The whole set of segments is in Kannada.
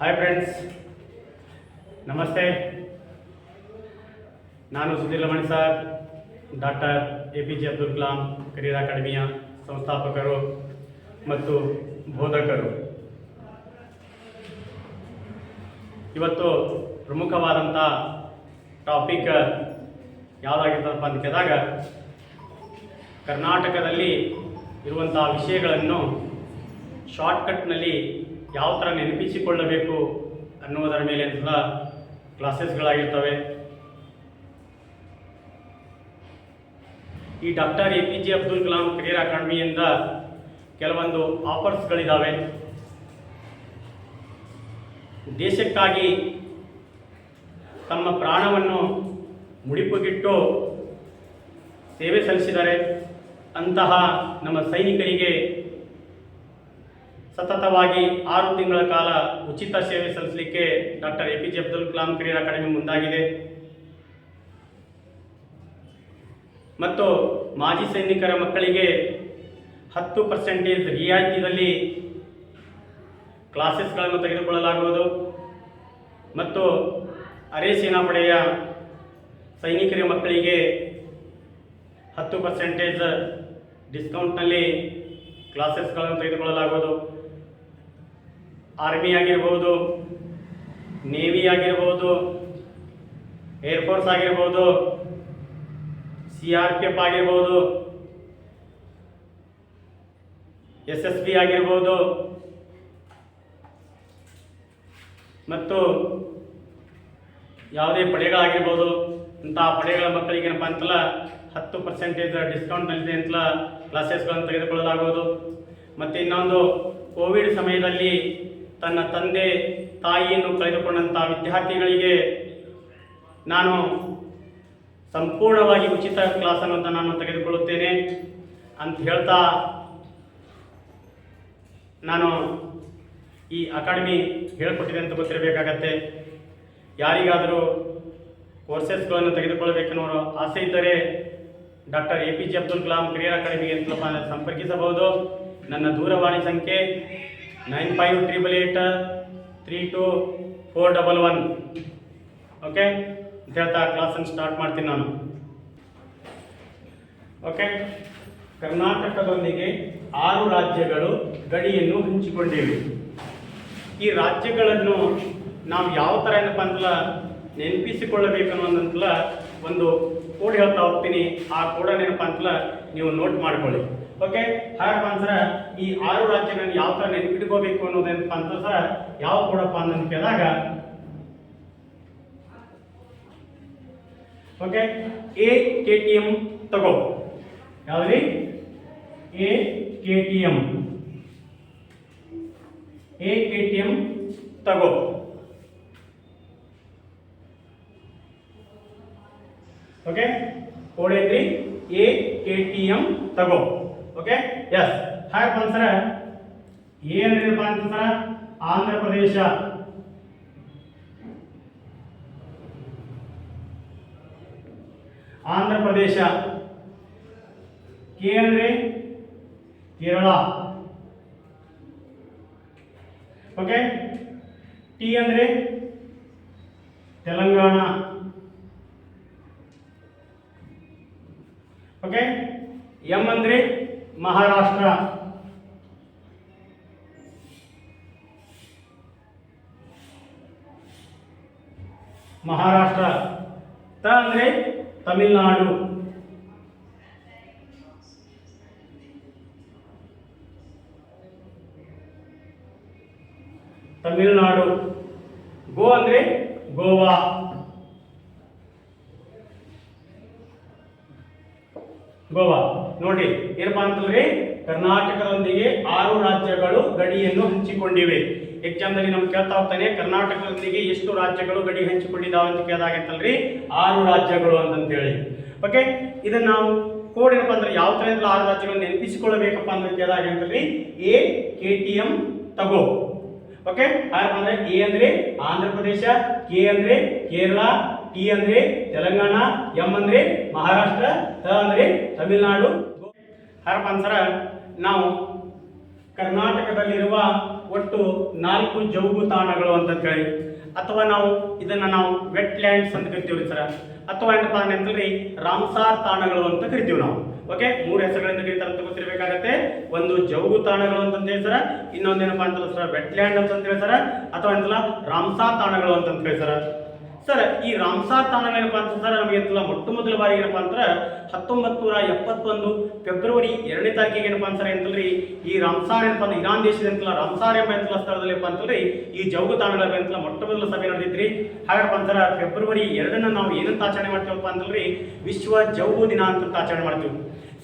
ಹಾಯ್ ಫ್ರೆಂಡ್ಸ್ ನಮಸ್ತೆ ನಾನು Sudhir Lamani sir, doctor A P J Abdul Kalam career ಅಕಾಡೆಮಿಯ ಸಂಸ್ಥಾಪಕರು ಮತ್ತು ಬೋಧಕರು. ಇವತ್ತು ಪ್ರಮುಖವಾದಂಥ ಟಾಪಿಕ್ ಯಾವುದಾಗಿರ್ತದಪ್ಪ ಅಂತ ಕೇಳಿದಾಗ, ಕರ್ನಾಟಕದಲ್ಲಿ ಇರುವಂಥ ವಿಷಯಗಳನ್ನು ಶಾರ್ಟ್ಕಟ್ನಲ್ಲಿ ಯಾವ ಥರ ನೆನಪಿಸಿಕೊಳ್ಳಬೇಕು ಅನ್ನುವುದರ ಮೇಲೆ ಎಲ್ಲ ಕ್ಲಾಸಸ್ಗಳಾಗಿರ್ತವೆ. ಈ doctor A P J Abdul Kalam career ಅಕಾಡೆಮಿಯಿಂದ ಕೆಲವೊಂದು ಆಫರ್ಸ್ಗಳಿದ್ದಾವೆ ದೇಶಕ್ಕಾಗಿ ತಮ್ಮ ಪ್ರಾಣವನ್ನು ಮುಡಿಪುಗಿಟ್ಟು ಸೇವೆ ಸಲ್ಲಿಸಿದರೆ ಅಂತಹ ನಮ್ಮ ಸೈನಿಕರಿಗೆ ಸತತವಾಗಿ ಆರು ತಿಂಗಳ ಕಾಲ ಉಚಿತ ಸೇವೆ ಸಲ್ಲಿಸಲಿಕ್ಕೆ doctor A P J Abdul Kalam ಕ್ರೀಡಾ ಅಕಾಡೆಮಿ ಮುಂದಾಗಿದೆ. ಮತ್ತು ಮಾಜಿ ಸೈನಿಕರ ಮಕ್ಕಳಿಗೆ ಹತ್ತು ಪರ್ಸೆಂಟೇಜ್ ರಿಯಾಯಿತಿಯಲ್ಲಿ ಕ್ಲಾಸಸ್ಗಳನ್ನು ತೆಗೆದುಕೊಳ್ಳಲಾಗುವುದು. ಮತ್ತು ಅರೆ ಸೇನಾಪಡೆಯ ಸೈನಿಕರ ಮಕ್ಕಳಿಗೆ ಹತ್ತು ಪರ್ಸೆಂಟೇಜ್ ಡಿಸ್ಕೌಂಟ್ನಲ್ಲಿ ಕ್ಲಾಸಸ್ಗಳನ್ನು ತೆಗೆದುಕೊಳ್ಳಲಾಗುವುದು. ಆರ್ಮಿ ಆಗಿರ್ಬೋದು ನೇವಿ ಆಗಿರ್ಬೋದು ಏರ್ಫೋರ್ಸ್ ಆಗಿರ್ಬೋದು, ಸಿ ಆರ್ ಪಿ ಎಫ್ ಆಗಿರ್ಬೋದು, ಎಸ್ ಎಸ್ ಬಿ ಆಗಿರ್ಬೋದು, ಮತ್ತು ಯಾವುದೇ ಪಡೆಗಳಾಗಿರ್ಬೋದು ಇಂತಹ ಪಡೆಗಳ ಮಕ್ಕಳಿಗೆ ಏನಪ್ಪ ಅಂತಲ್ಲ, ಹತ್ತು ಪರ್ಸೆಂಟೇಜ್ ಡಿಸ್ಕೌಂಟ್ನಲ್ಲಿದೆ ಅಂತಲ್ಲ ಕ್ಲಾಸಸ್ಗಳನ್ನು ತೆಗೆದುಕೊಳ್ಳಲಾಗುವುದು. ಮತ್ತು ಇನ್ನೊಂದು ಕೋವಿಡ್ ಸಮಯದಲ್ಲಿ ತನ್ನ ತಂದೆ, ತಾಯಿಯನ್ನು ಕಳೆದುಕೊಂಡಂಥ ವಿದ್ಯಾರ್ಥಿಗಳಿಗೆ ನಾನು ಸಂಪೂರ್ಣವಾಗಿ ಉಚಿತ ಕ್ಲಾಸನ್ನು ನಾನು ತೆಗೆದುಕೊಳ್ಳುತ್ತೇನೆ ಅಂತ ಹೇಳ್ತಾ ನಾನು ಈ ಅಕಾಡೆಮಿ ಹೇಳಿಕೊಟ್ಟಿದೆ ಅಂತ ಗೊತ್ತಿರಬೇಕಾಗತ್ತೆ. ಯಾರಿಗಾದರೂ ಕೋರ್ಸಸ್ಗಳನ್ನು ತೆಗೆದುಕೊಳ್ಳಬೇಕೆನ್ನುವ ಆಸೆ ಇದ್ದರೆ doctor A P J Abdul Kalam career ಅಕಾಡೆಮಿಗೆ ಸಂಪರ್ಕಿಸಬಹುದು. ನನ್ನ ದೂರವಾಣಿ ಸಂಖ್ಯೆ nine five triple eight three two four double one. Okay ಅಂತ ಹೇಳ್ತಾ ಕ್ಲಾಸನ್ನು ಸ್ಟಾರ್ಟ್ ಮಾಡ್ತೀನಿ ನಾನು. ಓಕೆ ಕರ್ನಾಟಕದೊಂದಿಗೆ ಆರು ರಾಜ್ಯಗಳು ಗಡಿಯನ್ನು ಹಂಚಿಕೊಂಡಿವೆ. ಈ ರಾಜ್ಯಗಳನ್ನು ನಾವು ಯಾವ ಥರ ಏನಪ್ಪ ಅಂತಲ್ಲ ನೆನಪಿಸಿಕೊಳ್ಳಬೇಕು ಅನ್ನೋದಂತಲ ಒಂದು ಕೋಡ್ ಹೇಳ್ತಾ ಹೋಗ್ತೀನಿ. ಆ ಕೋಡ ಏನಪ್ಪ ಅಂತಲ್ಲ ನೀವು ನೋಟ್ ಮಾಡ್ಕೊಳ್ಳಿ. ಓಕೆ ಹಾಗಪ್ಪ ಅಂದ್ರೆ ಈ ಆರು ರಾಜ್ಯಗಳನ್ನ ಯಾವ ಥರ ನೆನಪಿಟ್ಕೋಬೇಕು ಅನ್ನೋದೇನಪ್ಪ ಅಂತ ಸರ್, ಯಾವ ಕೊಡಪ್ಪ ಅಂತ ಕೇಳಿದಾಗ okay A K T M ತಗೋ. ಯಾವ್ದ್ರಿ? A K T M A K T M ತಗೋ. Okay code A K T M ತಗೋ. ಓಕೆ ಎಸ್ ಹಾಗೆ ಸರ ಏನಪ್ಪ ಅಂತ ಸರ ಆಂಧ್ರ ಪ್ರದೇಶ. ಆಂಧ್ರ ಪ್ರದೇಶ. ಕೆ ಅಂದ್ರೆ ಕೇರಳ. ಓಕೆ ಟಿ ಅಂದ್ರೆ ತೆಲಂಗಾಣ. ಓಕೆ ಎಂ ಅಂದ್ರೆ ಮಹಾರಾಷ್ಟ್ರ. ಮಹಾರಾಷ್ಟ್ರ. ತ ಅಂದ್ರೆ ತಮಿಳುನಾಡು. ತಮಿಳುನಾಡು. ಗೋ ಅಂದ್ರೆ ಗೋವಾ. ಗೋವಾ ನೋಡಿ ಏನಪ್ಪಾ ಅಂತಂದ್ರೆ ಕರ್ನಾಟಕದೊಂದಿಗೆ ಆರು ರಾಜ್ಯಗಳು ಗಡಿಯನ್ನು ಹಂಚಿಕೊಂಡಿವೆ. ಎಕ್ಸಾಮ್ದಲ್ಲಿ ನಮ್ಗೆ ಕೇಳ್ತಾ ಹೋಗ್ತಾನೆ, ಕರ್ನಾಟಕದೊಂದಿಗೆ ಎಷ್ಟು ರಾಜ್ಯಗಳು ಗಡಿ ಹಂಚಿಕೊಂಡಿದ್ದಾವೆ ಅಂತ ಕೇಳಿದಾಗ ಅಂತಲ್ರಿ ಆರು ರಾಜ್ಯಗಳು ಅಂತಂತೇಳಿ. ಓಕೆ ಇದನ್ನ ನಾವು ಕೋಡ್ ಏನಪ್ಪ ಅಂದ್ರೆ ಯಾವ ಥರದಿಂದ ಆರು ರಾಜ್ಯಗಳನ್ನು ನೆನಪಿಸಿಕೊಳ್ಳಬೇಕಪ್ಪ ಅಂತ ಕೇಳಿದಾಗ ಅಂತಲ್ರಿ ಎ ಕೆ ಟಿ ಎಂ ತಗೋ. ಓಕೆ ಅಂದ್ರೆ ಎ ಅಂದ್ರೆ ಆಂಧ್ರ ಪ್ರದೇಶ ಕೆ ಅಂದ್ರೆ ಕೇರಳ ಟಿ ಅಂದ್ರೆ ತೆಲಂಗಾಣ ಎಂ ಅಂದ್ರೆ ಮಹಾರಾಷ್ಟ್ರ ತ ಅಂದ್ರೆ ತಮಿಳುನಾಡು. ಹರಪಂತರ ನಾವು ಕರ್ನಾಟಕದಲ್ಲಿರುವ ಒಟ್ಟು ನಾಲ್ಕು ಜೌಗು ತಾಣಗಳು ಅಂತ ಹೇಳಿ ಅಥವಾ ನಾವು ಇದನ್ನ ನಾವು ವೆಟ್ ಲ್ಯಾಂಡ್ಸ್ ಅಂತ ಕರಿತೀವಿ ಸರ್. ಅಥವಾ ಏನಪ್ಪಾ ಅಂತಂದ್ರೆ ರಾಮ್ಸಾರ್ ತಾಣಗಳು ಅಂತ ಕರಿತೀವಿ ನಾವು. ಓಕೆ ಮೂರು ಹೆಸರುಗಳಿಂದ ಕರೀತಾರೆ ಅಂತ ಗೊತ್ತಿರಬೇಕಾಗತ್ತೆ. ಒಂದು ಜೌಗು ತಾಣಗಳು ಅಂತ ಹೇಳಿ ಸರ. ಇನ್ನೊಂದೇನಪ್ಪ ಅಂತಂದ್ರೆ ಸರ್ ವೆಟ್ ಲ್ಯಾಂಡ್ ಅಂತ ಸರ. ಅಥವಾ ಅಂತಲ್ಲ ರಾಮ್ಸಾರ್ ತಾಣಗಳು ಅಂತ ಹೇಳಿ ಸರ, ಈ ರಾಮ್ಸಾರ್ ತಾಣ ಏನಪ್ಪ ಅಂತ ಸರ್, ನಮಗೆ ಮೊಟ್ಟ ಮೊದಲ ಬಾರಿ ಏನಪ್ಪಾ ಅಂದ್ರೆ ಹತ್ತೊಂಬತ್ತು ನೂರ ಎಪ್ಪತ್ತೊಂದು ಫೆಬ್ರವರಿ ಎರಡನೇ ತಾರೀಕಿಗೆ ಏನಪ್ಪಾ ಅಂತಾರೆ ಅಂತಲ್ರಿ, ಈ ರಾಮ್ಸಾರ್ ಏನಪ್ಪ ಅಂದ್ರೆ ಇರಾನ್ ದೇಶದ ರಾಮ್ಸಾರ್ ಎಂಬ ಅಂತಲ್ಲ ಸ್ಥಳದಲ್ಲಿ ಏನಪ್ಪ ಅಂತಲ್ರಿ, ಈ ಜೌಗು ತಾಣಗಳ ಮೊಟ್ಟ ಮೊದಲ ಸಭೆ ನಡೆದಿದ್ರಿ ಹಾಗಪ್ಪ ಅಂದ್ರೆ ಫೆಬ್ರವರಿ ಎರಡನ್ನ ನಾವು ಏನಂತ ಆಚರಣೆ ಮಾಡ್ತೀವಪ್ಪ ಅಂತಲ್ರಿ, ವಿಶ್ವ ಜೌಗು ದಿನ ಅಂತ ಆಚರಣೆ ಮಾಡ್ತೀವಿ.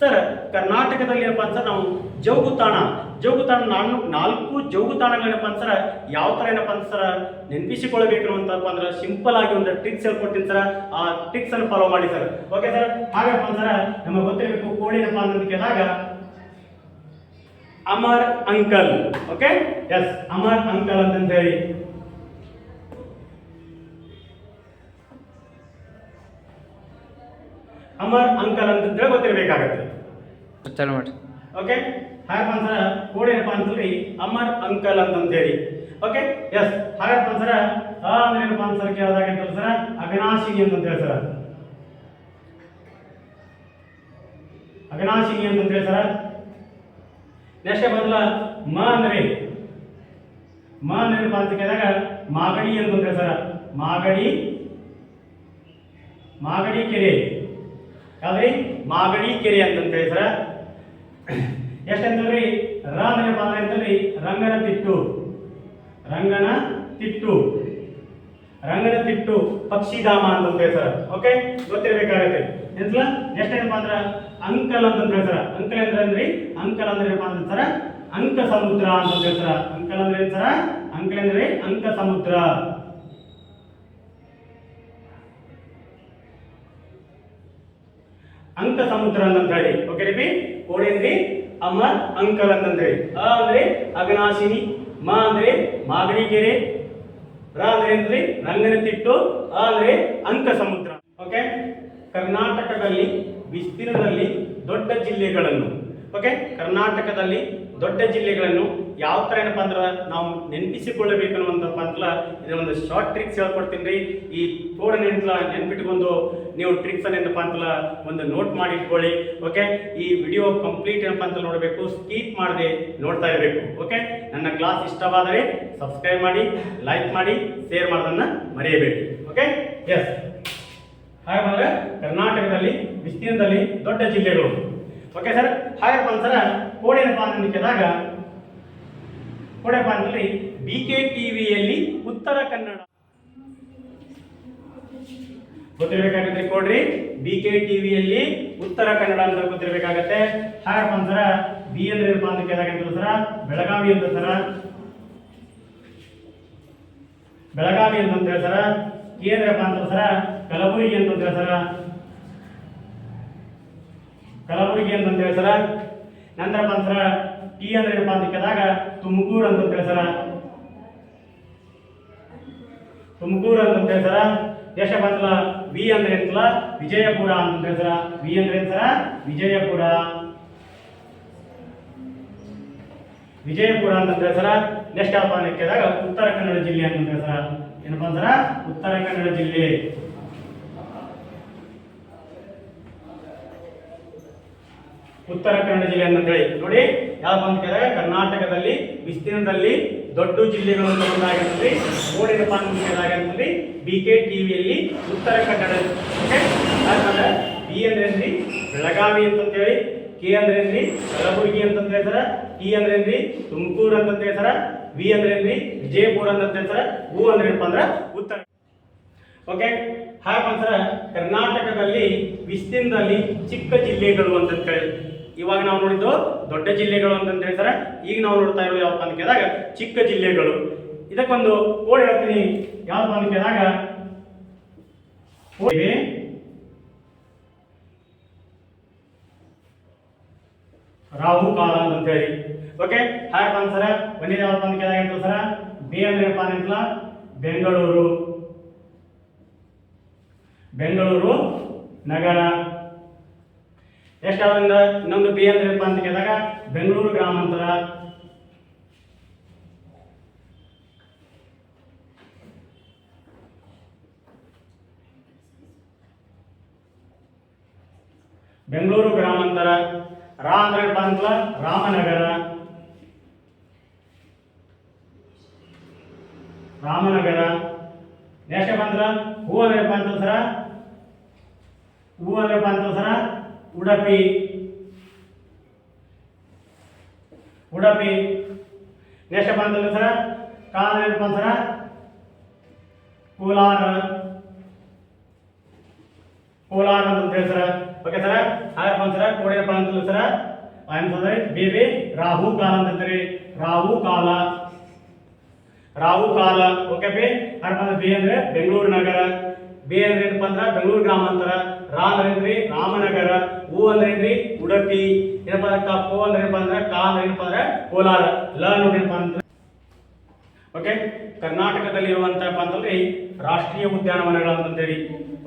ಸರ್, ಕರ್ನಾಟಕದಲ್ಲಿ ಏನಪ್ಪ ಅಂತ ನಾವು ಜೋಗು ತಾಣ ಜೌಗು ತಾಣ ನಾನು ನಾಲ್ಕು ಜೋಗು ತಾಣಗಳು ಏನಪ್ಪಾ ಅಂತ ಸರ್, ಯಾವ ಥರ ಏನಪ್ಪ ಅಂತ ಸರ, ನೆನಪಿಸಿಕೊಳ್ಬೇಕು ಅಂತಪ್ಪ ಅಂದ್ರೆ ಸಿಂಪಲ್ ಆಗಿ ಒಂದು ಟ್ರಿಕ್ಸ್ ಹೇಳ್ಕೊಡ್ತೀನಿ ಸರ್, ಆ ಟ್ರಿಕ್ಸ್ ಅನ್ನು ಫಾಲೋ ಮಾಡಿ ಸರ್. Okay sir? ಹಾಗಪ್ಪ ಅಂದ್ರೆ ನಮಗೆ ಗೊತ್ತಿರಬೇಕು ಕೋಳಿ ಏನಪ್ಪ ಅಂತ ಕೇಳಿದಾಗ Amar uncle. Okay yes Amar uncle ಅಂತ ಹೇಳಿ ಅಮರ್ ಅಂಕಲ್ ಅಂತ ಹೇಳಿ ಗೊತ್ತಿರಬೇಕಾಗತ್ತೆ ಚಾಲು ಮಾಡಿ ಓಕೆ ಹಾಗಪ್ಪ ಅಂತಾರ ಕೋಡ್ ಏನಪ್ಪ ಅಂತಂದ್ರಿ? ಅಮರ್ ಅಂಕಲ್ ಅಂತಂತೇಳಿ. ಓಕೆ ಎಸ್ ಹಾಗಪ್ಪ ಅಂತಾರ ಆ ಅಂದ್ರೆ ಏನಪ್ಪ ಅಂತ ಸರ್ ಕೇಳಿದಾಗ ಅಂತ ಸರ ಅಗನಾಶಿನಿ ಅಂತ ಹೇಳಿ ಸರ್ ಅಗನಾಶಿನಿ ಅಂತ ಹೇಳಿ ಸರ್ ನೆಕ್ಸ್ಟ್ ಬಂದ್ಲ ಮ ಅಂದ್ರೆ. ಮ ಅಂದ್ರೆ ಏನಪ್ಪ ಅಂತ ಕೇಳಿದಾಗ ಮಾಗಡಿ ಅಂತ ಸರ ಮಾಗಡಿ. ಮಾಗಡಿ ಕೆರೆ. ಯಾವ್ದ್ರಿ ಮಾಗಡಿ ಕೆರೆ ಅಂತಂತ ಹೇಳಿ ಸರ್ ಎಷ್ಟಂತಂದ್ರಿ? ರ ಅಂದ್ರೆ ಬಾಂದ್ರೆ ಅಂತಂದ್ರಿ ರಂಗನ ತಿಟ್ಟು. ರಂಗನ ತಿಟ್ಟು. ರಂಗನ ತಿಟ್ಟು ಪಕ್ಷಿಧಾಮ ಅಂತ ಹೇಳ್ತಾರ? ಓಕೆ ಗೊತ್ತಿರಬೇಕಾಗತ್ತೆ. ಎಂತಲ? ನೆಕ್ಸ್ಟ್ ಏನಪ್ಪಾ ಅಂದ್ರ ಅಂಕಲ್ ಅಂತ ಹೇಳ್ತಾರ? ಅಂಕಲ್ ಅಂದ್ರೆ ಅಂದ್ರಿ ಅಂಕಲ್ ಅಂದ್ರೆ ಏನಪ್ಪಾ ಅಂತಾರ? ಅಂಕ ಸಮುದ್ರ ಅಂತ ಹೇಳ್ತಾರ? ಅಂಕಲ್ ಅಂದ್ರೆ ಏನ್ ಸರ ಅಂಕಲ್ ಅಂದ್ರೆ ಅಂಕ ಸಮುದ್ರ ಅಂಕ ಸಮುದ್ರ ಅಂತ ಹೇಳಿ ಓಕೆ ರೀ ಕೋಡಿ ಅಂದ್ರಿ ಅಮರ್ ಅಂಕಲ್ ಅಂತಂದ್ರಿ ಅ ಅಂದ್ರೆ ಅಗನಾಶಿನಿ, ಮ ಅಂದ್ರೆ ಮಾಗಡಿ ಕೆರೆ ರ ಅಂದ್ರೆ ಏನ್ರಿ? ರಂಗನ ತಿಟ್ಟು, ಅ ಅಂದ್ರೆ ಅಂಕ ಸಮುದ್ರ ಓಕೆ ಕರ್ನಾಟಕದಲ್ಲಿ ವಿಸ್ತೀರ್ಣದಲ್ಲಿ ದೊಡ್ಡ ಜಿಲ್ಲೆಗಳನ್ನು. ಓಕೆ ಕರ್ನಾಟಕದಲ್ಲಿ ದೊಡ್ಡ ಜಿಲ್ಲೆಗಳನ್ನು ಯಾವ ತರ ಏನಪ್ಪ ಅಂದ್ರೆ ನಾವು ನೆನಪಿಸಿಕೊಳ್ಳಬೇಕು ಅನ್ನುವಂಥಪ್ಪ ಅಂತಲ್ಲ ಇದೊಂದು ಒಂದು ಶಾರ್ಟ್ ಟ್ರಿಕ್ಸ್ ಹೇಳ್ಕೊಡ್ತೀನಿ ರೀ. ಈ ಕೋಡ್ ನೆನ್ಪಲ ನೆನ್ಪಿಟ್ಕೊಂಡು ನೀವು ಟ್ರಿಕ್ಸ್ ಏನಪ್ಪ ಅಂತಲ್ಲ ಒಂದು ನೋಟ್ ಮಾಡಿ ಇಟ್ಕೊಳ್ಳಿ ಓಕೆ ಈ ವಿಡಿಯೋ ಕಂಪ್ಲೀಟ್ ಏನಪ್ಪ ಅಂತ ನೋಡಬೇಕು ಸ್ಕೀಪ್ ಮಾಡದೆ ನೋಡ್ತಾ ಇರಬೇಕು ಓಕೆ ನನ್ನ ಕ್ಲಾಸ್ ಇಷ್ಟವಾದರೆ ಸಬ್ಸ್ಕ್ರೈಬ್ ಮಾಡಿ ಲೈಕ್ ಮಾಡಿ ಶೇರ್ ಮಾಡೋದನ್ನ ಮರೆಯಬೇಡಿ ಓಕೆ ಎಸ್ ಹಾಗೆ ಕರ್ನಾಟಕದಲ್ಲಿ, ವಿಸ್ತೀರ್ಣದಲ್ಲಿ ದೊಡ್ಡ ಜಿಲ್ಲೆಗಳು. ಓಕೆ ಸರ್ ಹಾಗೆ ಅಂತಾರ ಅಂತ ಕೇಳಿದಾಗ ಅಂತಂದ್ರೆ ಬಿ ಕೆ ಟಿವಿಯಲ್ಲಿ ಉತ್ತರ ಕನ್ನಡ. ಗೊತ್ತಿರಬೇಕಾಗುತ್ತೆ ಕೊಡ್ರಿ. ಬಿ ಕೆ ಟಿವಿಯಲ್ಲಿ ಉತ್ತರ ಕನ್ನಡ ಅಂತ ಗೊತ್ತಿರಬೇಕಾಗತ್ತೆ. ಹಾಗಪ್ಪ ಅಂದ್ರ ಬಿ ಅಂದ್ರೆ ಏನಪ್ಪ ಅಂತ ಕೇಳಿದಾಗ ಸರ? ಬೆಳಗಾವಿ ಅಂತ ಸರ? ಬೆಳಗಾವಿ ಅಂತ ಹೇಳ್ತಾರ ಕೆ ಅಂತ ಸರ? ಕಲಬುರಗಿ ಅಂತ ಹೇಳ್ತಾರ ಕಲಬುರಗಿ ಅಂತ ಹೇಳ್ತಾರ ನಂತರಪ್ಪ ಅಂತಾರ ಟಿ ಅಂದ್ರೆ ಏನಪ್ಪ ಅಂತ ಕೇಳಿದಾಗ ತುಮಕೂರು ಅಂತ ಹೇಳ್ತಾರ ತುಮಕೂರು ಅಂತ ಹೇಳ್ತಾರ ದೇಶ ಬಂದ್ರ ವಿ ಅಂದ್ರೆ ಅಂತಲ್ಲ ವಿಜಯಪುರ ಅಂತ ಹೇಳ್ತಾರ ವಿ ಅಂದ್ರೆ ಏನ್ ವಿಜಯಪುರ. ವಿಜಯಪುರ ಅಂತ ಹೇಳ್ತಾರ ನೆಕ್ಸ್ಟ್ ಅಪ್ಪ ಅಂತ ಉತ್ತರ ಕನ್ನಡ ಜಿಲ್ಲೆ ಅಂತ ಹೇಳ್ತಾರ ಏನಪ್ಪ ಅಂದ್ರೆ ಉತ್ತರ ಕನ್ನಡ ಜಿಲ್ಲೆ. ಉತ್ತರ ಕನ್ನಡ ಜಿಲ್ಲೆ ಅಂತ ಹೇಳಿ. ನೋಡಿ ಯಾವ ಅಂತ ಕೇಳಿದಾಗ ಕರ್ನಾಟಕದಲ್ಲಿ, ವಿಸ್ತೀರ್ಣದಲ್ಲಿ ದೊಡ್ಡ ಜಿಲ್ಲೆಗಳು ಅಂತ ಅಂತ ಕೇಳಿದಾಗ ಅಂತಂದ್ರೆ ಬಿ ಕೆ ಟಿವಿಯಲ್ಲಿ ಉತ್ತರ ಕನ್ನಡ ಓಕೆ ಆದ್ಮೇಲೆ ಬಿ ಅಂದ್ರೆ ಬೆಳಗಾವಿ ಅಂತಂತೇಳಿ ಕೆ ಅಂದ್ರೆ ಕಲಬುರಗಿ ಅಂತಂತ ಹೇಳ್ತಾರೆ. ಇ ಅಂದ್ರೆ ಏನ್ರಿ? ತುಮಕೂರು ಅಂತಂತ ಹೇಳ್ತಾರೆ. ವಿ ಅಂದ್ರೆ ಏನ್ರಿ? ವಿಜಯಪುರ ಅಂತ ಹೇಳ್ತಾರ. ಉ ಅಂದ್ರೆ ಏನಪ್ಪ ಅಂದ್ರೆ ಉತ್ತರ. ಓಕೆ ಹಾಗಂದ್ರೆ ಕರ್ನಾಟಕದಲ್ಲಿ ವಿಸ್ತೀರ್ಣದಲ್ಲಿ ಚಿಕ್ಕ ಜಿಲ್ಲೆಗಳು ಅಂತ ಹೇಳಿ ಇವಾಗ ನಾವು ನೋಡಿದ್ದು ದೊಡ್ಡ ಜಿಲ್ಲೆಗಳು ಅಂತ ಹೇಳ್ತಾರೆ. ಈಗ ನಾವು ನೋಡ್ತಾ ಇರೋದು ಯಾವ ಅಂತ ಕೇಳಿದಾಗ ಚಿಕ್ಕ ಜಿಲ್ಲೆಗಳು. ಇದಕ್ಕೊಂದು ಕೋಡ್ ಹೇಳ್ತೀನಿ. ಯಾವ ಅಂತ ಕೇಳಿದಾಗ ಕೋಡ್ ರಾಹು ಕಾಲ ಅಂತ ಹೇಳಿ. ಓಕೆ ಹಾಗಪ್ಪ ಸರ ಒಂದೇ ಯಾವಪ್ಪ ಅಂತ ಕೇಳಿದಾಗ ಸರ ಬಿ ಅಂದ್ರೆ ಏನಪ್ಪ ಬೆಂಗಳೂರು. ಬೆಂಗಳೂರು ನಗರ. ಎಷ್ಟಾದ್ರಿಂದ ಇನ್ನೊಂದು ಬಿ ಅಂದ್ರಪ್ಪ ಅಂತ ಕೇಳಿದಾಗ ಬೆಂಗಳೂರು ಗ್ರಾಮಾಂತರ. ಬೆಂಗಳೂರು ಗ್ರಾಮಾಂತರ. ರಾ ಅಂದ್ರೆ ಅಂತಲ ರಾಮನಗರ. ರಾಮನಗರ. ನೆಕ್ಸ್ಟ್ ಬಂದ್ರ ಹೂ ಅಂದ್ರಪ್ಪ ಸರ? ಹೂ ಅಂದ್ರಪ್ಪ ಸರ? ಉಡುಪಿ. ಉಡುಪಿ. ನೆಕ್ಸ್ಟ್ ಬಂತಲ್ಲ ಸರ ಕಾಂಗ್ರೆಸ್ ಅಂತ ಸರ ಕೋಲಾರ. ಕೋಲಾರ ಅಂತ ಹೇಳಿ ಸರ ಓಕೆ ಸರ ಹಾಗಪ್ಪ ಸರ ಕೋಡಿಯಪ್ಪ ಅಂತಲ್ಲ ಸರ ಅಂತಂದ್ರೆ ಬೇಬಿ ರಾಹು ಕಾಲ ಅಂತಂದ್ರೆ ರಾಹು ಕಾಲ. ರಾಹು ಕಾಲ. ಓಕೆ ಬಿ ಹಾಗಪ್ಪ ಬಿ ಅಂದ್ರೆ ಬೆಂಗಳೂರು ನಗರ. ಬಿ ಅಂದ್ರೆ ಏನಪ್ಪ ಅಂದ್ರೆ ಬೆಂಗಳೂರು ಗ್ರಾಮಾಂತರ ರಾ ರಾಮನಗರ ಹೂ ಅಂದ್ರೆ ಏನ್ರಿ ಉಡುಪಿ. ಏನಪ್ಪ ಅಂದ್ರೆ ಕಪ್ಪು ಅಂದ್ರೆ ಕಾ ಏನಪ್ಪ ಅಂದ್ರೆ ಕೋಲಾರ. ಲ ಅಂದ್ರೆ. ಓಕೆ? ಕರ್ನಾಟಕದಲ್ಲಿರುವಂತಪ್ಪ ಅಂತಂದ್ರೆ ರಾಷ್ಟ್ರೀಯ ಉದ್ಯಾನವನಗಳಂತಂತೇಳಿ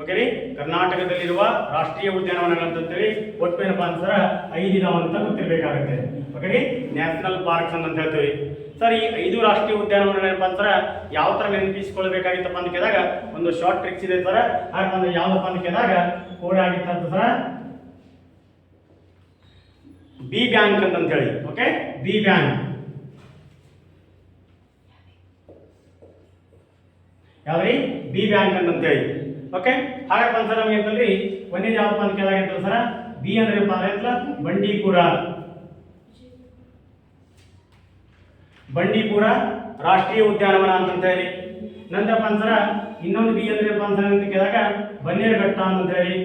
ಓಕೆ ರೀ ಕರ್ನಾಟಕದಲ್ಲಿರುವ ರಾಷ್ಟ್ರೀಯ ಉದ್ಯಾನವನಗಳಂತಂತೇಳಿ ಒಟ್ಟು ಏನಪ್ಪ ಅಂತಂದ್ರೆ ಐದು ಅಂತ ಗೊತ್ತಿರಬೇಕಾಗುತ್ತೆ. ಓಕೆ ರೀ ನ್ಯಾಷನಲ್ ಪಾರ್ಕ್ಸ್ ಅಂತ ಹೇಳ್ತೀವಿ. ಸರ್, ಈ ಐದು ರಾಷ್ಟ್ರೀಯ ಉದ್ಯಾನವನಗಳೇನಪ್ಪ ಅಂದ್ರೆ ಯಾವ ಥರ ನೆನಪಿಸ್ಕೊಳ್ಬೇಕಾಗಿತ್ತಪ್ಪ ಅಂತ ಕೇಳಿದಾಗ ಒಂದು ಶಾರ್ಟ್ ಟ್ರಿಕ್ಸ್ ಇದೆ ಸರ್. ಹಾಗೆ ಯಾವ್ದಪ್ಪ ಅಂತ ಕೇಳಿದಾಗ ಕೋರೆ ಆಗಿತ್ತಂತ ಸರ್. ಬಿ ಬ್ಯಾಂಕ್ ಅಂತ ಹೇಳಿ ಓಕೆ ಬಿ ಬ್ಯಾಂಕ್ ಯಾವ್ರಿ ಬಿ ಬ್ಯಾಂಕ್ ಅಂತಂತೇಳಿ ಓಕೆ ಹಾಗಪ್ಪ ಸರ್ ನಮಗೆ ಅಂತಂದ್ರಿ ಒಂದೇ ಯಾವ್ದಪ್ಪ ಅಂತ ಕೇಳಾಗಿತ್ತು ಸರ್? ಬಿ ಅಂದ್ರೆ ಅಂದ್ರೆ ಬಂಡೀಪುರ ಬಂಡೀಪುರ ರಾಷ್ಟ್ರೀಯ ಉದ್ಯಾನವನ ಅಂತ ಹೇಳಿ ನಂತರ ಪಂಚರ ಇನ್ನೊಂದು ಬಿ ಅಂದ್ರೆ ಪಂಚರ ಅಂತ ಕೇಳಿದಾಗ ಬನ್ನೇರುಘಟ್ಟ ಅಂತ ಹೇಳಿ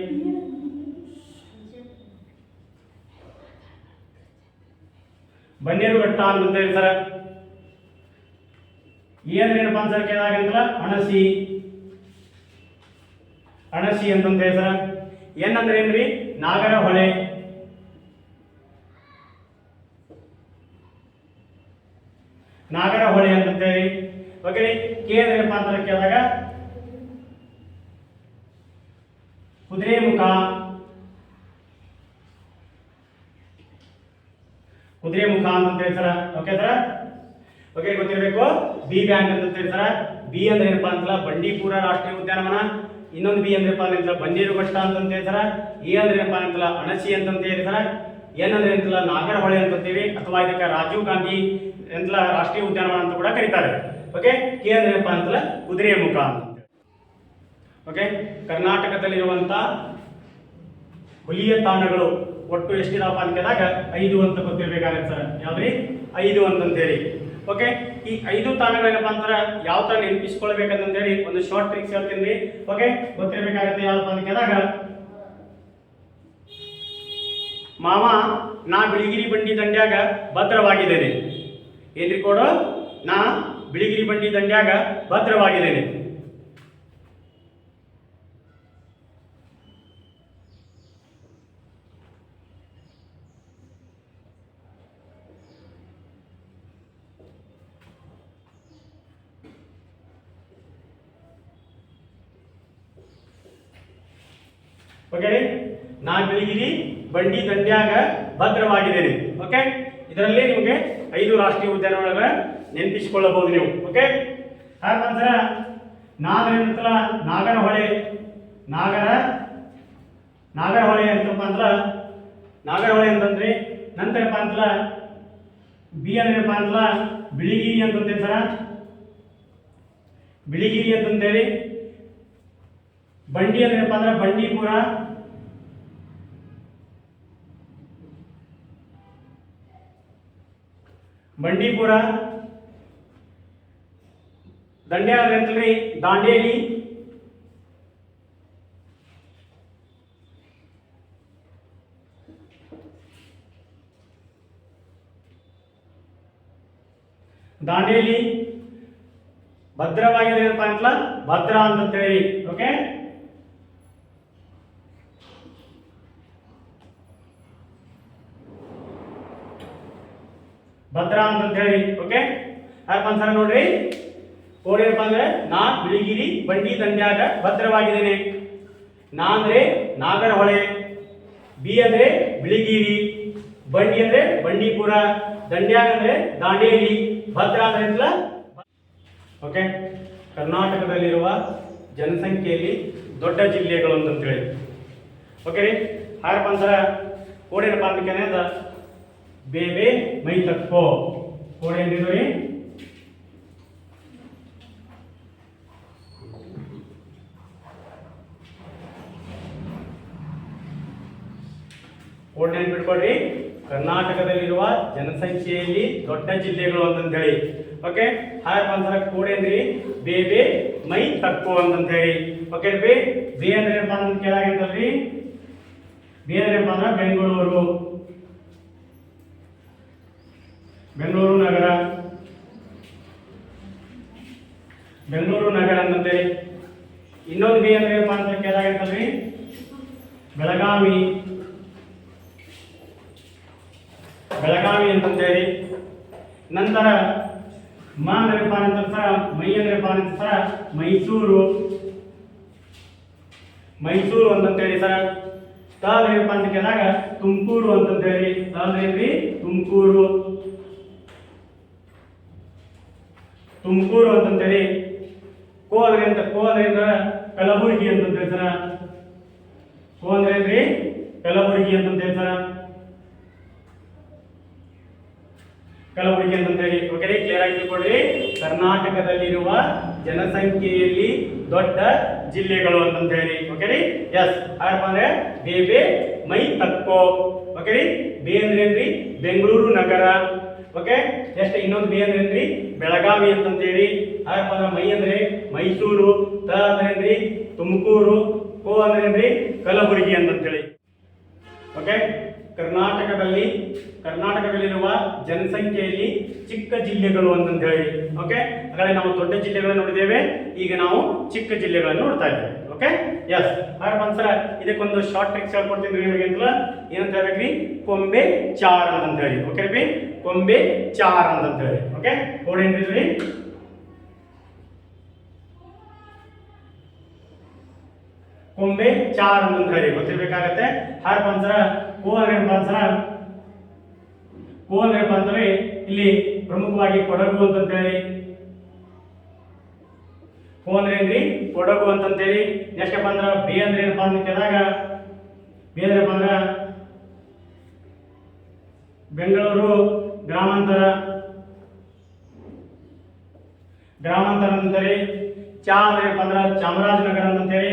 ಬನ್ನೇರುಘಟ್ಟ ಅಂತ ಹೇಳಿ ಸರ್ ಏನ್ ಏನಪ್ಪ ಕೇಳಿದಾಗ ಅಂತಲ್ಲ? ಅಣಸಿ. ಅಣಸಿ ಅಂತಂತ ಹೇಳ್ತಾರೆ ಏನಂದ್ರೆ ಏನ್ರಿ? ನಾಗರ ಹೊಳೆ ನಾಗರ ಹೊಳೆ ಹೇಳಿ ಓಕೆ ಕೆ ಅಂದ್ರೆ ಏನಪ್ಪ ಅಂತ ಕೇಳಿದಾಗ ಕುದುರೆ ಮುಖ. ಕುದುರೆ ಮುಖ ಅಂತ ಹೇಳ್ತಾರ ಓಕೆ ಸರ? ಓಕೆ, ಗೊತ್ತಿರಬೇಕು? ಬಿ ಬ್ಯಾಂಕ್ ಅಂತ ಹೇಳ್ತಾರ ಬಿ ಅಂದ್ರೆ ಏನಪ್ಪಾ ಅಂತಲ್ಲ ಬಂಡೀಪುರ ರಾಷ್ಟ್ರೀಯ ಉದ್ಯಾನವನ. ಇನ್ನೊಂದು ಬಿ ಅಂದ್ರಪ್ಪ ಬಂಡೀರು ಬನ್ನೇರುಘಟ್ಟ ಅಂತ ಹೇಳ್ತಾರ ಎ ಅಂದ್ರೆ ಏನಪ್ಪಾ ಅಂತಲ್ಲ ಅಣಸಿ ಅಂತ ಹೇಳ್ತಾರ ಎನ್ ಅಂದ್ರೆ ಅಂತಲ್ಲ ನಾಗರಹೊಳೆ ಹೇಳ್ತೀವಿ ಅಥವಾ ಇದಕ್ಕೆ ರಾಜೀವ್ ಗಾಂಧಿ ಅಂತಲ್ಲ ರಾಷ್ಟ್ರೀಯ ಉದ್ಯಾನವನ ಅಂತ ಕೂಡ ಕರೀತಾರೆ. ಓಕೆ ಅಂದ್ರೆ ಏನಪ್ಪಾ ಅಂತಲ್ಲ ಕುದುರೆ ಮುಖ ಅಂತ. ಓಕೆ ಕರ್ನಾಟಕದಲ್ಲಿರುವಂಥ ಹುಲಿಯ ತಾಣಗಳು ಒಟ್ಟು ಎಷ್ಟಿದಾವಪ್ಪ ಅಂತ ಕೇಳಿದಾಗ ಐದು ಅಂತ ಗೊತ್ತಿರಬೇಕಾಗತ್ತೆ ಸರ್. ಯಾವ್ದ್ರಿ? ಐದು ಅಂತಂತೇಳಿ. ಓಕೆ ಈ ಐದು ತಾಣಗಳೇನಪ್ಪ ಅಂತಾರೆ ಯಾವ ತರ ನೆನಪಿಸ್ಕೊಳ್ಬೇಕಂತಂತೇಳಿ ಒಂದು ಶಾರ್ಟ್ ಟ್ರಿಕ್ಸ್ ಹೇಳ್ತೀನಿ. ಓಕೆ ಗೊತ್ತಿರಬೇಕಾಗತ್ತೆ ಯಾವಪ್ಪ ಅಂತ ಕೇಳಿದಾಗ, ಮಾವ, ನಾ ಬಿಳಿಗಿರಿ ಬಂಡಿ ದಂಡ್ಯಾಗ ಭದ್ರವಾಗಿದ್ದೇನೆ. ಏನ್ರಿ ಕೊಡೋ? ನಾ ಬಿಳಿಗಿರಿ ಬಂಡಿ ದಂಡ್ಯಾಗ ಭದ್ರವಾಗಿದ್ದೇನೆ. ಓಕೆ ನಾ ಬಿಳಿಗಿರಿ ಬಂಡಿ ದಂಡ್ಯಾಗ ಭದ್ರವಾಗಿದ್ದೇನೆ. ಓಕೆ ಇದರಲ್ಲಿ ನಿಮಗೆ ಐದು ರಾಷ್ಟ್ರೀಯ ಉದ್ಯಾನವನಗಳ ನೆನಪಿಸಿಕೊಳ್ಳಬಹುದು ನೀವು ಓಕೆ ಆದ ನಂತರ ನಾಗರ ನಂತರ ನಾಗರಹೊಳೆ ನಾಗರ ನಾಗರಹೊಳೆ ಅಂತಪ್ಪ ಅಂದ್ರೆ ನಾಗರಹೊಳೆ ಅಂತಂದ್ರೆ ನಂತರಪ್ಪ ಅಂತಲ್ಲ, ಬಿ ಅಂದ್ರಪ್ಪ ಅಂತಲ್ಲ, ಬಿಳಿಗಿರಿ ಅಂತ ಸರ ಬಿಳಿಗಿರಿ ಅಂತಂದೇಳಿ ಬಂಡಿ ಅಂದ್ರಪ್ಪ ಅಂದ್ರೆ ಬಂಡೀಪುರ ಬಂಡೀಪುರ ದಂಡ್ಯ ಅಂದ್ರೆ ಅಂತಲ್ರಿ ದಾಂಡೇಲಿ ದಾಂಡೇಲಿ ಭದ್ರವಾಗಿದೆ ಅಂತ ಭದ್ರ ಅಂತ ಹೇಳಿ ಓಕೆ ಭದ್ರ ಅಂತ ಹೇಳಿ ಓಕೆ ಯಾರಪ್ಪ ಅಂತಾರ ನೋಡ್ರಿ. ಕೋಡಿ ಏನಪ್ಪ ಅಂದ್ರೆ ನಾ ಬಿಳಿಗಿರಿ ಬಂಡಿ ದಂಡ್ಯಾಗ ಭದ್ರವಾಗಿದ್ದೇನೆ. ನಾ ಅಂದ್ರೆ ನಾಗರಹೊಳೆ, ಬಿ ಅಂದ್ರೆ ಬಿಳಿಗಿರಿ ಬಂಡಿ ಅಂದ್ರೆ ಬಂಡೀಪುರ ದಂಡ್ಯಾಗ ಅಂದ್ರೆ ದಾಂಡೇಲಿ, ಭದ್ರ ಅಂದ್ರೆ ಓಕೆ ಕರ್ನಾಟಕದಲ್ಲಿರುವ ಜನಸಂಖ್ಯೆಯಲ್ಲಿ ದೊಡ್ಡ ಜಿಲ್ಲೆಗಳು ಅಂತಂತೇಳಿ. ಓಕೆ ರೀ? ಹಾಗಪ್ಪ ಅಂದ್ರೆ ಕೋಡೇನಪ್ಪ ಅಂದ್ರೆ ಅದ ಬೇಬೆ ಮೈ ತಕ್ಕೋ ಕೋಡೆ ಫೋರ್ ಕೋಡ್ ಬಿಟ್ಕೊಡ್ರಿ. ಕರ್ನಾಟಕದಲ್ಲಿರುವ ಜನಸಂಖ್ಯೆಯಲ್ಲಿ ದೊಡ್ಡ ಜಿಲ್ಲೆಗಳು ಅಂತಂತ ಹೇಳಿ ಓಕೆ ಹಾಗೆ ಒಂದ್ಸಲ ಕೋಡ್ ಏನ್ರಿ ಬೇಬೆ ಮೈ ತಕ್ಕು ಅಂತಂತ ಹೇಳಿ ಓಕೆ ಬಿ ಬಿ ಅಂದ್ರೆ ಏನಪ್ಪ ಅಂತ ಕೇಳಾಗಂತಲ್ರಿ ಬಿ ಅಂದ್ರೆ ಏನಪ್ಪ ಅಂದ್ರೆ ಬೆಂಗಳೂರು. ಬೆಂಗಳೂರು ನಗರ. ಬೆಂಗಳೂರು ನಗರ ಅಂತಂದ್ರೆ ಇನ್ನೊಂದು ಬಿ ಅಂದ್ರೆ ಏನಪ್ಪ ಅಂತ ಕೇಳಾಗಂತಲ್ರಿ ಬೆಳಗಾವಿ. ಬೆಳಗಾವಿ ಅಂತಂದೇಳಿ ನಂತರ ಮ ಅಂದ್ರೆ ಸರ ಮೈ ಅಂದ್ರೆ ಸರ ಮೈಸೂರು. ಮೈಸೂರು ಅಂತಂತೇಳಿ ಸರ ತಾಲ್ ಏನಪ್ಪ ಅಂತ ಕೇಳಿದಾಗ ತುಮಕೂರು ಅಂತಂತೇಳಿ ತಾಲ್ ಏನ್ರಿ ತುಮಕೂರು. ತುಮಕೂರು ಅಂತಂತೇಳಿ ಕೋದ್ರೆ ಅಂತ ಕೋ ಅಂದ್ರೆ ಕಲಬುರಗಿ ಅಂತ ಹೇಳ್ತಾರ. ಕೋ ಅಂದ್ರೆ ಕಲಬುರಗಿ ಅಂತ ಹೇಳ್ತಾರ. ಕಲಬುರಗಿ ಅಂತಂತೇಳಿ ಓಕೆ ಕ್ಲಿಯರ್ ಆಗಿ ತಿಳ್ಕೊಳ್ಳಿ ಕರ್ನಾಟಕದಲ್ಲಿರುವ ಜನಸಂಖ್ಯೆಯಲ್ಲಿ ದೊಡ್ಡ ಜಿಲ್ಲೆಗಳು ಅಂತಂತ ಹೇಳಿ ಓಕೆ ರೀ. ಎಸ್ ಯಾರಪ್ಪ ಅಂದ್ರೆ ಬೇಬೆ ಮೈ ತಕ್ಕೋ ಓಕೆ ರೀ. ಬೇ ಅಂದ್ರೆ ಬೆಂಗಳೂರು ನಗರ ಓಕೆ ಎಷ್ಟು ಇನ್ನೊಂದು ಬಿ ಅಂದ್ರೆ ಏನ್ರಿ? ಬೆಳಗಾವಿ ಅಂತಂತೇಳಿ. ಹಾಗಪ್ಪ ಅಂದ್ರೆ ಮೈ ಅಂದ್ರೆ ಮೈಸೂರು, ತ ಅಂದ್ರೆ ಏನ್ರಿ? ತುಮಕೂರು, ಕೋ ಅಂದ್ರೆ ಏನ್ರಿ? ಕಲಬುರಗಿ ಅಂತಂತೇಳಿ. ಓಕೆ ಕರ್ನಾಟಕದಲ್ಲಿ, ಕರ್ನಾಟಕದಲ್ಲಿರುವ ಜನಸಂಖ್ಯೆಯಲ್ಲಿ ಚಿಕ್ಕ ಜಿಲ್ಲೆಗಳು ಅಂತಂತ ಹೇಳಿ ಓಕೆ ಹಾಗಾದ್ರೆ ನಾವು ದೊಡ್ಡ ಜಿಲ್ಲೆಗಳನ್ನು ನೋಡಿದ್ದೇವೆ. ಈಗ ನಾವು ಚಿಕ್ಕ ಜಿಲ್ಲೆಗಳನ್ನು ನೋಡ್ತಾ ಇದ್ದೇವೆ. ಓಕೆ ಎಸ್ ಹಾಗೆ ಬಂದ್ಸರ ಇದಕ್ಕೊಂದು ಶಾರ್ಟ್ ಟ್ರಿಕ್ಸ್ ಹೇಳ್ಕೊಡ್ತೀನಿ ನಿಮಗೆ ಅಂತಲ್ಲ. ಏನಂತ ಹೇಳ್ಬೇಕ್ರಿ? ಕೊಂಬೆ ಚಾರ್ ಅಂತ ಹೇಳಿ. ಓಕೆ ರೀ ಕೊಂಬೆ ಚಾರ್ ಅಂತ ಹೇಳಿ. ಓಕೆ ಕೋಡ್ ಏನ್ರಿ ಕೊಂಬೆ ಚಾರ್ ಅಂತ ಹೇಳಿ. ಗೊತ್ತಿರ್ಬೇಕಾಗತ್ತೆ? ಹಾಗೆ ಬಂದ್ಸರ ಏನಪ್ಪ ಒಂದ್ಸಲ. ಕೋ ಅಂದ್ರೆ ಏನಪ್ಪ ಇಲ್ಲಿ ಪ್ರಮುಖವಾಗಿ ಕೊಡಗು ಅಂತಂತೇಳಿ ಹೇಳಿ. ಅಂದ್ರೆ ಏನ್ರಿ ಕೊಡಗು ಅಂತಂತೇಳಿ ನೆಕ್ಸ್ಟ್ ಬಂದ್ರೆ ಬಿ ಅಂದ್ರೆ ಏನಪ್ಪ ಅಂತ ಕೇಳಿದಾಗ ಬಿ ಅಂದ್ರೆ ಬಂದ್ರ ಬೆಂಗಳೂರು ಗ್ರಾಮಾಂತರ. ಗ್ರಾಮಾಂತರ ಅಂತೇಳಿ, ಚಾ ಅಂದ್ರೆ ಅಂದ್ರೆ ಚಾಮರಾಜನಗರ ಅಂತಂತೇಳಿ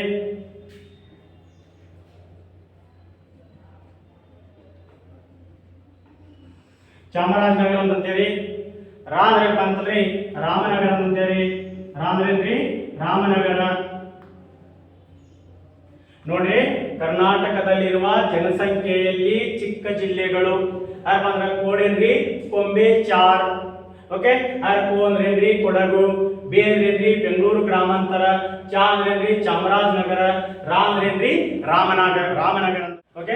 ಚಾಮರಾಜನಗರ ಅಂತೇಳಿ, ರಾ ಅಂದ್ರೆ ಅಂತಂದ್ರಿ ರಾಮನಗರ ಅಂತೇಳಿ. ರಾ ಅಂದ್ರೆ ಏನ್ರಿ? ರಾಮನಗರ. ನೋಡಿ, ಕರ್ನಾಟಕದಲ್ಲಿರುವ ಜನಸಂಖ್ಯೆಯಲ್ಲಿ ಚಿಕ್ಕ ಜಿಲ್ಲೆಗಳು. ಅಂದ್ರೆ ಕೋಡೇನ್ರಿ? ಕೊಂಬೆ, ಚಾರ್. ಓಕೆ? ಆರ್ ಅಂದ್ರೇನ್ರಿ? ಅಂದ್ರೆ ಕೊಡಗು. ಬಿ ಅಂದ್ರೆ ಬೆಂಗಳೂರು ಗ್ರಾಮಾಂತರ. ಚಾ ಅಂದ್ರೇನ್ರಿ? ಚಾಮರಾಜನಗರ. ರಾ ಅಂದ್ರೆ ರಾಮನಗರ ರಾಮನಗರ. ಓಕೆ?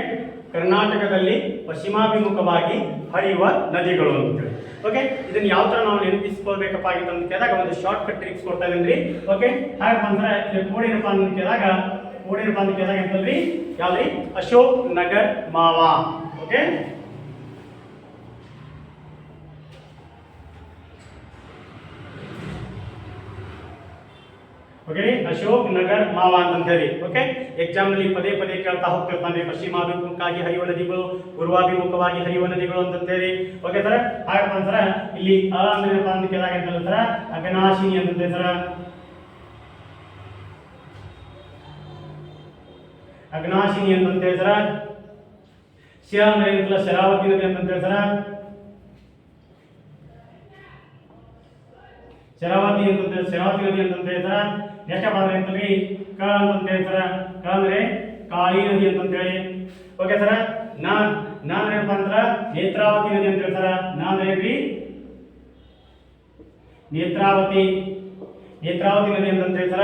ಕರ್ನಾಟಕದಲ್ಲಿ ಪಶ್ಚಿಮಾಭಿಮುಖವಾಗಿ ಹರಿಯುವ ನದಿಗಳು ಅಂತೇಳಿ ಓಕೆ ಇದನ್ನ ಯಾವ ತರ ನಾವು ನೆನಪಿಸ್ಕೊಳ್ಬೇಕಪ್ಪ ಅಂತ ಕೇಳಿದಾಗ ಒಂದು ಶಾರ್ಟ್ ಕಟ್ ಟ್ರಿಕ್ಸ್ ಕೊಡ್ತಾ ಓಕೆ ಹಾಗಪ್ಪ ಅಂದ್ರೆ ಕೋಡಿನಪ್ಪ ಅಂತ ಕೇಳಿದಾಗ ಕೋಡಿನಪ್ಪ ಅಂತ ಕೇಳಿದಾಗ ಅಂತಲ್ರಿ ಯಾವ್ದ್ರಿ? ಅಶೋಕ್ ನಗರ್ ಮಾವಾ. ಓಕೆ ಓಕೆ ಅಶೋಕ್ ನಗರ್ ಮಾವ ಅಂತ ಹೇಳಿ ಓಕೆ ಎಕ್ಸಾಮ್ನಲ್ಲಿ ಪದೇ ಪದೇ ಕೇಳ್ತಾ ಹೋಗ್ತಿರ್ತಾನೆ. ಪಶ್ಚಿಮಾಭಿಮುಖವಾಗಿ ಹರಿಯುವ ನದಿಗಳು, ಪೂರ್ವಾಭಿಮುಖವಾಗಿ ಹರಿಯುವ ನದಿಗಳು ಅಂತ ಹೇಳಿ ಓಕೆ ಸರ್ ಹಾಗಪ್ಪ ಸರ ಇಲ್ಲಿ ಅ ಅಂದ್ರೆ ಅಂತ ಕೇಳಿದಾಗ ಸರ ಅಗನಾಶಿನಿ ಅಂತಂತೆ ಸರ ಅಗ್ನಾಶಿನಿ ಅಂತಂತೆ ಸರ ಶ ಅಂದ್ರೆ ಏನಂತಲ್ಲ ಶರಾವತಿ ನದಿ ಅಂತಂತೆ ಸರ ಶರಾವತಿ ಅಂತಂತೆ ಶರಾವತಿ ನದಿ ಅಂತಂತೆ ಸರ ನೆಕ್ಸ್ಟ್ ಮಾಡ್ರಿ ಅಂತಲ್ರಿ ಕ ಅಂತಂತೆ ಸರ. ಕ ಅಂದ್ರೆ ಕಾಳಿ ನದಿ ಅಂತಂತೇಳಿ ಓಕೆ ಸರ. ನಾ ನಾ ಅಂದ್ರೆ ಏನಪ್ಪ ಅಂದ್ರ ನೇತ್ರಾವತಿ ನದಿ ಅಂತ ಸರ. ಅಂದ್ರೆ ಏನ್ರಿ? ನೇತ್ರಾವತಿ. ನೇತ್ರಾವತಿ ನದಿ ಅಂತಂದ್ರೆ ಸರ.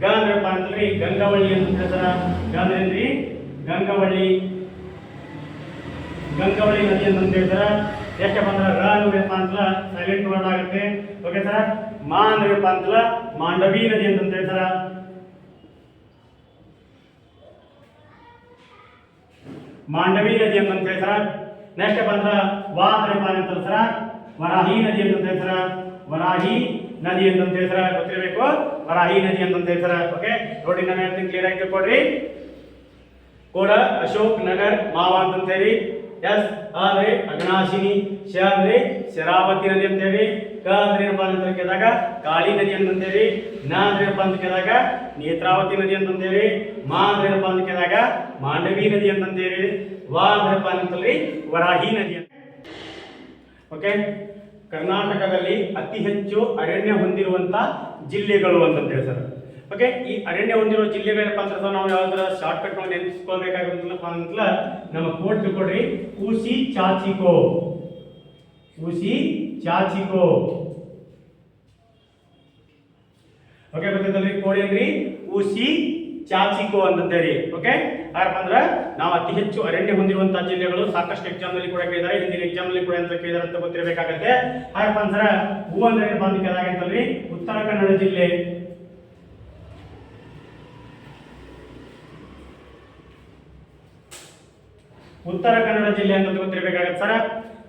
ಗ ಅಂದ್ರಪ್ಪ ಅಂತಲ್ರಿ ಗಂಗಾವಳಿ ಅಂತ ಸರ. ಗ ಅಂದ್ರೆ ಏನ್ರಿ? ಗಂಗಾವಳಿ ಗಂಗಾವಳಿ ನದಿ ಅಂತ ಹೇಳ್ತಾರ ಯಾಕೆ ಬಂದ್ರ ರ ಅಂದ್ರಪ್ಪ ಅಂತಲ್ಲ ಸೈಲೆಂಟ್ ವರ್ಡ್ ಆಗುತ್ತೆ. Okay sir. ಮಾ ಪಂತ್ರ ಅಂತಲ್ಲ ಮಾಂಡವಿ ನದಿ ಅಂತ ಹೇಳ್ತಾರ. ಮಾಂಡವಿ ನದಿ ಅಂತ ಹೇಳ್ತಾರ. ನೆಕ್ಸ್ಟ್ ಬಂದ್ರ ವಾ ಅಂದ್ರಪ್ಪ ಅಂತ ಹೇಳ್ತಾರ. ವರಾಹಿ ನದಿ ಅಂತ ಹೇಳ್ತಾರ. ವರಾಹಿ ನದಿ ಅಂತ ಹೇಳ್ತಾರ. ಗೊತ್ತಿರಬೇಕು? ವರಾಹಿ ನದಿ ಅಂತ ಹೇಳ್ತಾರ. ಓಕೆ ನೋಡಿ ನಾನು ಹೇಳ್ತೀನಿ ಕ್ಲಿಯರ್ ಆಗಿ ತಿಳ್ಕೊಡ್ರಿ ಕೋಡ ಅಶೋಕ್ ನಗರ್, ಮಾವ ಅಂತಂತೇಳಿ. ಎಸ್ ಅಂದ್ರೆ ಅಗ್ನಾಶಿನಿ ಶ ಅಂದ್ರೆ ಶರಾವತಿ ನದಿ ಅಂತೇಳಿ. ಕ ಅಂದ್ರೆ ಅಂತ ಕೇಳಿದಾಗ ಕಾಳಿ ನದಿ ಅಂತಂತೇಳಿ ನ ಅಂದ್ರೆ ಏನಪ್ಪಾ ಅಂತ ಕೇಳಿದಾಗ ನೇತ್ರಾವತಿ ನದಿ ಅಂತಂತೇಳಿ ಮಾ ಅಂದ್ರೆ ಏನಪ್ಪಾ ಅಂತ ಕೇಳಿದಾಗ ಮಾಂಡವಿ ನದಿ ಅಂತಂತೇಳಿ ವಾ ಅಂದ್ರೆ ಏನಪ್ಪಾ ಅಂತಂದ್ರೆ ವರಾಹಿ ನದಿ ಅಂತ ಓಕೆ ಕರ್ನಾಟಕದಲ್ಲಿ ಅತಿ ಹೆಚ್ಚು ಅರಣ್ಯ ಹೊಂದಿರುವಂತ ಜಿಲ್ಲೆಗಳು ಅಂತಂತ ಸರ್. ಓಕೆ ಈ ಅರಣ್ಯ ಹೊಂದಿರುವ ಜಿಲ್ಲೆಗಳೇನಪ್ಪ ಅಂತ ಅಂದ್ರೆ ನಾವು ಯಾವ್ದಾರ ಶಾರ್ಟ್ ಕಟ್ ಅಂತಂದ್ರೆ, ನಮ್ಮ ಕೋಟ್ ತಿಳ್ಕೊಡ್ರಿ ಕೂಸಿ ಚಾಚಿಕೋ. ಊಸಿ ಚಾಚಿಕೋ. ಓಕೆ ಗೊತ್ತಿದ್ದಲ್ರಿ ಕೋಳಿ ಏನ್ರಿ ಊಸಿ ಚಾಚಿಕೋ ಅಂತಂತೇಳಿ. ಓಕೆ ಅಂದ್ರ ನಾವು ಅತಿ ಹೆಚ್ಚು ಅರಣ್ಯ ಹೊಂದಿರುವಂತಹ ಜಿಲ್ಲೆಗಳು ಸಾಕಷ್ಟು ಎಕ್ಸಾಮ್ನಲ್ಲಿ ಕೂಡ ಕೇಳಿದಾರೆ ಹಿಂದಿನ ಎಕ್ಸಾಮ್ನಲ್ಲಿ ಕೂಡ ಅಂತ ಕೇಳಿದಾರೆ ಅಂತ ಗೊತ್ತಿರಬೇಕಾಗತ್ತೆ. ಯಾರಪ್ಪ ಅಂದ್ರೆ ಹೂ ಅಂದ್ರೆ ಅಂತಂದ್ರಿ ಉತ್ತರ ಕನ್ನಡ ಜಿಲ್ಲೆ. ಉತ್ತರ ಕನ್ನಡ ಜಿಲ್ಲೆ ಅಂತ ಗೊತ್ತಿರಬೇಕಾಗತ್ತೆ ಸರ್?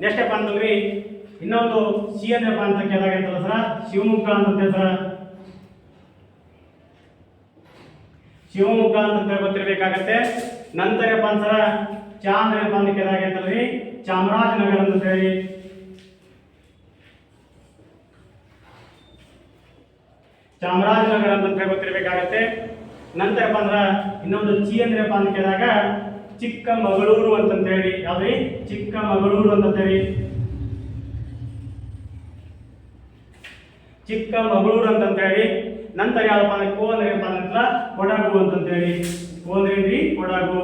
ನೆಕ್ಸ್ಟ್ ಏನಪ್ಪ ಅಂತಂದ್ರಿ, ಇನ್ನೊಂದು ಸಿ ಅಂದ್ರಪ್ಪ ಅಂತ ಕೇಳಿದಾಗ ಅಂತಲ್ಲ ಸರ? ಶಿವಮೊಗ್ಗ ಅಂತ ಸರ? ಶಿವಮೊಗ್ಗ ಅಂತ ಗೊತ್ತಿರಬೇಕಾಗತ್ತೆ. ನಂತರ ಏನಪ್ಪ ಅಂತ ಸರ? ಚಾಂದ್ರ ಏನಪ್ಪ ಅಂತ ಕೇಳಿದಾಗ ಅಂತಂದ್ರಿ ಚಾಮರಾಜನಗರ ಅಂತ ಹೇಳಿ. ಚಾಮರಾಜನಗರ ಅಂತ ಗೊತ್ತಿರಬೇಕಾಗತ್ತೆ. ನಂತರ ಏನಪ್ಪ ಅಂದ್ರ, ಇನ್ನೊಂದು ಚಿ ಅಂದ್ರಪ್ಪ ಅಂತ ಕೇಳಿದಾಗ ಚಿಕ್ಕಮಗಳೂರು ಅಂತಂತ ಹೇಳಿ ಯಾವ್ದ್ರಿ? ಚಿಕ್ಕಮಗಳೂರು ಅಂತ ಹೇಳಿ ಚಿಕ್ಕಮಗಳೂರು ಅಂತಂತ ಹೇಳಿ ನಂತರ ಯಾವಪ್ಪ ಅಂದ್ರೆ ಕೋ ಅಂದ್ರೆ ಏನಪ್ಪ ಅಂದ್ರೆ ಕೊಡಗು ಅಂತಂತ ಹೇಳಿ ಕೋ ಅಂದ್ರೆ ಏನ್ರಿ ಕೊಡಗು.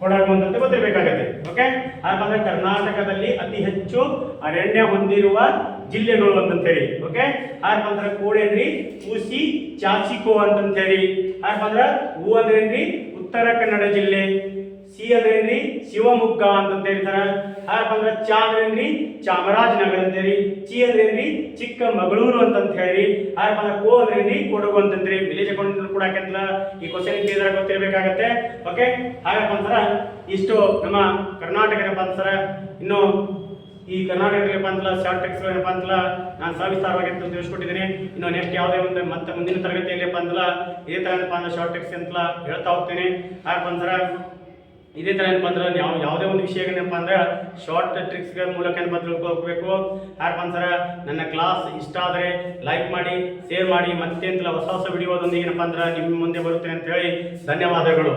ಕೊಡಗು ಅಂತ ಗೊತ್ತಿರಬೇಕಾಗತ್ತೆ. ಓಕೆ ಯಾಕಂದ್ರೆ ಕರ್ನಾಟಕದಲ್ಲಿ ಅತಿ ಹೆಚ್ಚು ಅರಣ್ಯ ಹೊಂದಿರುವ ಜಿಲ್ಲೆಗಳು ಅಂತಂತ ಹೇಳಿ ಓಕೆ ಹಾಗಂದ್ರೆ ಕೋಡೇನ್ರಿ ಕೂಸಿ ಚಾಚಿಕೋ ಅಂತಂತ ಹೇಳಿ ಬಂದ್ರೆ ಹೂ ಅಂದ್ರೆ ಏನ್ರಿ ಉತ್ತರ ಕನ್ನಡ ಜಿಲ್ಲೆ. ಸಿ ಅಂದ್ರೇನ್ರಿ? ಶಿವಮೊಗ್ಗ ಅಂತಂತ ಹೇಳ್ತಾರ ಬಂದ್ರೆ ಚಾ ಅಂದ್ರೇನ್ರಿ? ಚಾಮರಾಜನಗರ ಅಂತೇಳಿ. ಚಿ ಅಂದ್ರೇನ್ರಿ? ಚಿಕ್ಕಮಗಳೂರು ಅಂತಂತ ಹೇಳಿ ಬಂದ್ರೆ ಕೋ ಅಂದ್ರೇನ್ರಿ? ಕೊಡಗು ಅಂತಂದ್ರಿ. ವಿಲೇಜ್ ಅಕೌಂಟ್ ಕೂಡ ಹಾಕಿದ್ಲ ಈ ಕ್ವಶನ್ ಕೇಳಿದ್ರೆ ಗೊತ್ತಿರಬೇಕಾಗತ್ತೆ ಓಕೆ ಹಾಗಪ್ಪ ಅಂತಾರ ಇಷ್ಟು ನಮ್ಮ ಕರ್ನಾಟಕ ಏನಪ್ಪ ಇನ್ನು ಈ ಕರ್ನಾಟಕದಲ್ಲಿ ಬಂತಲ್ಲ ಶಾರ್ಟ್ ಟೆಕ್ಸ್ ಏನಪ್ಪ ಅಂತಲ್ಲ ನಾನು ಸವಿಸ್ತಾರವಾಗಿ ಅಂತ ತಿಳಿಸ್ಕೊಟ್ಟಿದ್ದೀನಿ ಇನ್ನು ನೆಕ್ಸ್ಟ್ ಯಾವುದೇ ಒಂದು ಮತ್ತೆ ಮುಂದಿನ ತರಗತಿಯಲ್ಲಿ ಬಂದಲ್ಲ ಇದೇ ಥರ ಏನಪ್ಪ ಅಂದ್ರೆ ಶಾರ್ಟ್ ಟೆಕ್ಸ್ ಅಂತಲ್ಲ ಹೇಳ್ತಾ ಹೋಗ್ತೇನೆ. ಹಾಗೆ ಬಂದ್ರ, ಇದೇ ಥರ ಏನಪ್ಪ ಅಂದ್ರೆ ಯಾವ, ಯಾವುದೇ ಒಂದು ವಿಷಯ ಏನಪ್ಪ ಅಂದ್ರೆ ಶಾರ್ಟ್ ಟ್ರಿಕ್ಸ್ಗಳ ಮೂಲಕ ಏನಪ್ಪ ತಿಳ್ಕೊಬೇಕು ಹಾಗೆ ಬಂದ್ರ, ನನ್ನ ಕ್ಲಾಸ್ ಇಷ್ಟ ಆದರೆ ಲೈಕ್ ಮಾಡಿ ಶೇರ್ ಮಾಡಿ ಮತ್ತೆ ಹೊಸ ಹೊಸ ವಿಡಿಯೋದೊಂದಿಗೆ ಏನಪ್ಪ ಅಂದ್ರೆ ನಿಮ್ಮ ಮುಂದೆ ಬರುತ್ತೇನೆ ಅಂತ ಹೇಳಿ ಧನ್ಯವಾದಗಳು.